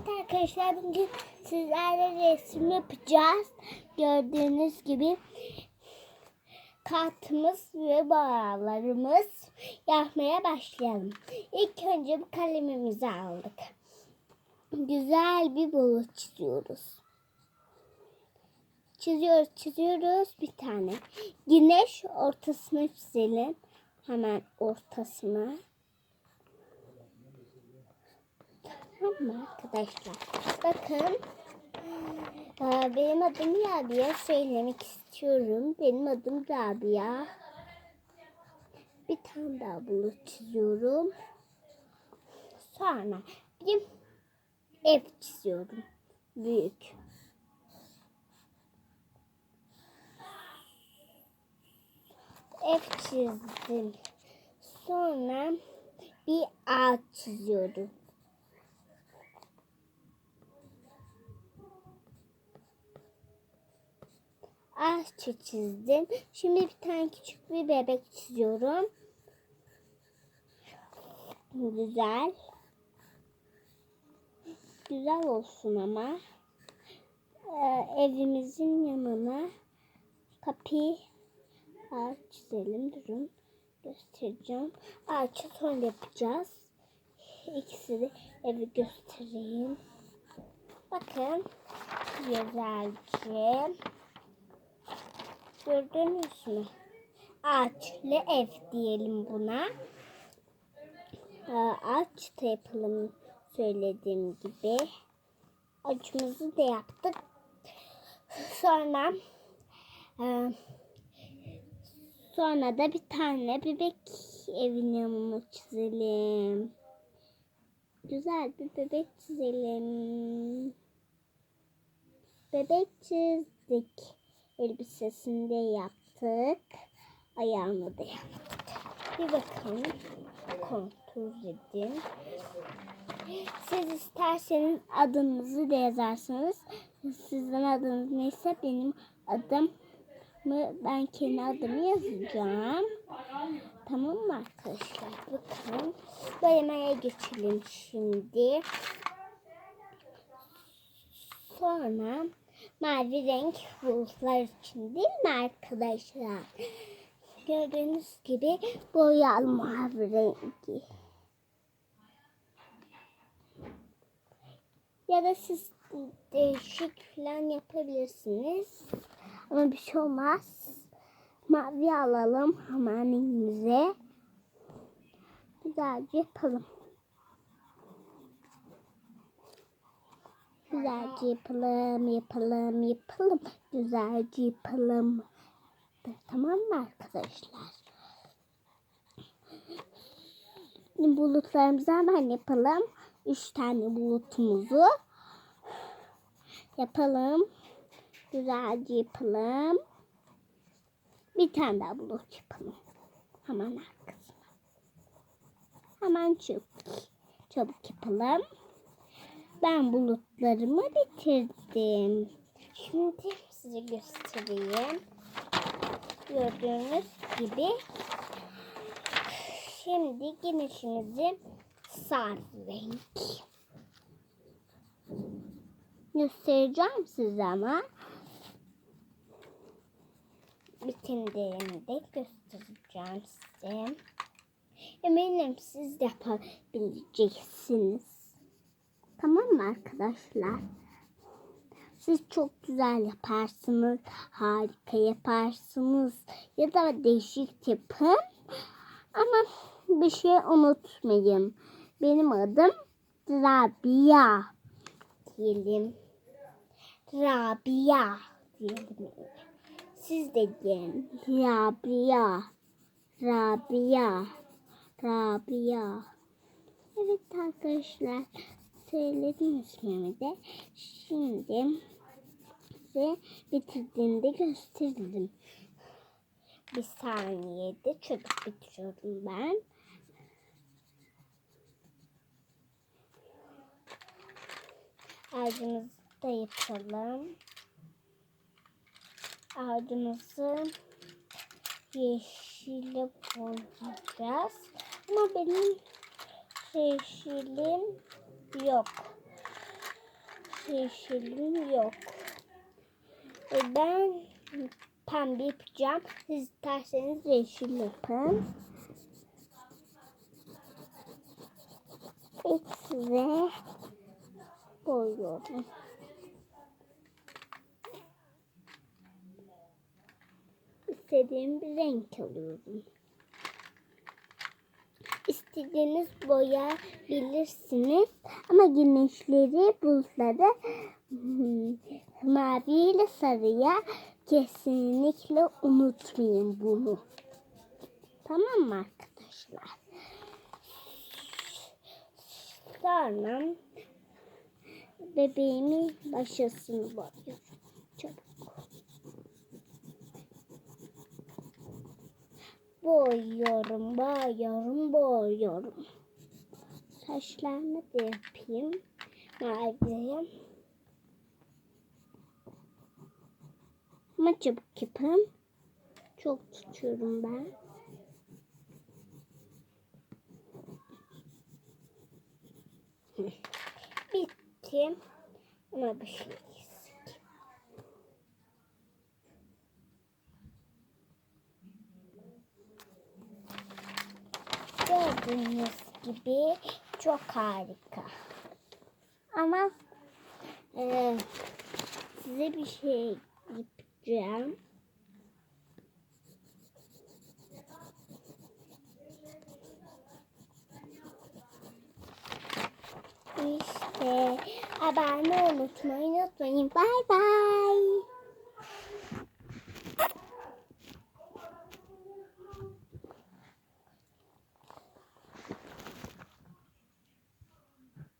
Evet arkadaşlar bugün sizlerle resim yapacağız. Gördüğünüz gibi kartımız ve boyalarımız yapmaya başlayalım. İlk önce bu kalemimizi aldık. Güzel bir bulut çiziyoruz. Çiziyoruz, çiziyoruz bir tane. Güneş ortasına çizelim. Hemen ortasına. Tamam arkadaşlar? Bakın. Aa, Benim adım Rabia. Söylemek istiyorum. Benim adım Rabia. Bir tane daha bulut çiziyorum. Sonra bir ev çiziyorum. Büyük. Ev çizdim. Sonra bir ağaç çiziyorum. Ağaç çizdim. Şimdi bir tane küçük bir bebek çiziyorum. Güzel. Güzel olsun ama. Ee, evimizin yanına kapıyı ağaç çizelim. Durun. Göstereceğim. Ağaçı sonra yapacağız. İkisi de evi göstereyim. Bakın. Güzelce. Gördünüz mü? Ağaçlı ev diyelim buna. Ağaç da yapalım söylediğim gibi. Ağacımızı da yaptık. Sonra e, sonra da bir tane bebek evin yanına çizelim. Güzel bir bebek çizelim. Bebek çizdik elbisesini de yaptık. Ayağını da yaptık. Bir bakalım. Kontrol edin. Siz isterseniz adınızı da yazarsanız sizin adınız neyse benim adım mı ben kendi adımı yazacağım. Tamam mı arkadaşlar? Bakın. Boyamaya geçelim şimdi. Sonra mavi renk bulutlar için değil mi arkadaşlar? Gördüğünüz gibi boyalı mavi rengi. Ya da siz değişik falan yapabilirsiniz. Ama bir şey olmaz. Mavi alalım hemen elimize. Güzelce yapalım. Güzelce yapalım, yapalım, yapalım. Güzelce yapalım. Tamam mı arkadaşlar? Bulutlarımızı hemen yapalım. Üç tane bulutumuzu yapalım. Güzelce yapalım. Bir tane daha bulut yapalım. Hemen arkasına. Hemen çabuk, çabuk yapalım. Ben bulutlarımı bitirdim. Şimdi size göstereyim. Gördüğünüz gibi şimdi güneşimizi sarı renk göstereceğim size ama bitirdiğimi de göstereceğim size. Eminim siz de yapabileceksiniz. Tamam mı arkadaşlar? Siz çok güzel yaparsınız. Harika yaparsınız. Ya da değişik yapın. Ama bir şey unutmayın. Benim adım Rabia diyelim. Rabia diyelim. Siz de diyin. Rabia. Rabia. Rabia. Evet arkadaşlar söyledim ismimi de. Şimdi size bitirdiğimde gösterdim. Bir saniyede çabuk bitiriyorum ben. Ağacımızı da yapalım. Ağacımızı yeşile boyayacağız. Ama benim yeşilim yok. yeşilim yok. E, Ben pembe yapacağım. Siz isterseniz yeşil yapın. X ve boyuyorum. İstediğim bir renk alıyorum. İstediğiniz boya bilirsiniz. Ama güneşleri, bulutları hmm, mavi ile sarıya kesinlikle unutmayın bunu. Tamam mı arkadaşlar? Sonra bebeğimin başısını boyuyorum. Boyuyorum, boyuyorum, boyuyorum. Saçlarını da yapayım. Mavi. Ama çabuk yapın. Çok tutuyorum ben. Bitti. Ama bir şey Gördüğünüz gibi çok harika. Ama e, size bir şey yapacağım. İşte abone unutmayı unutmayın. Bay bay.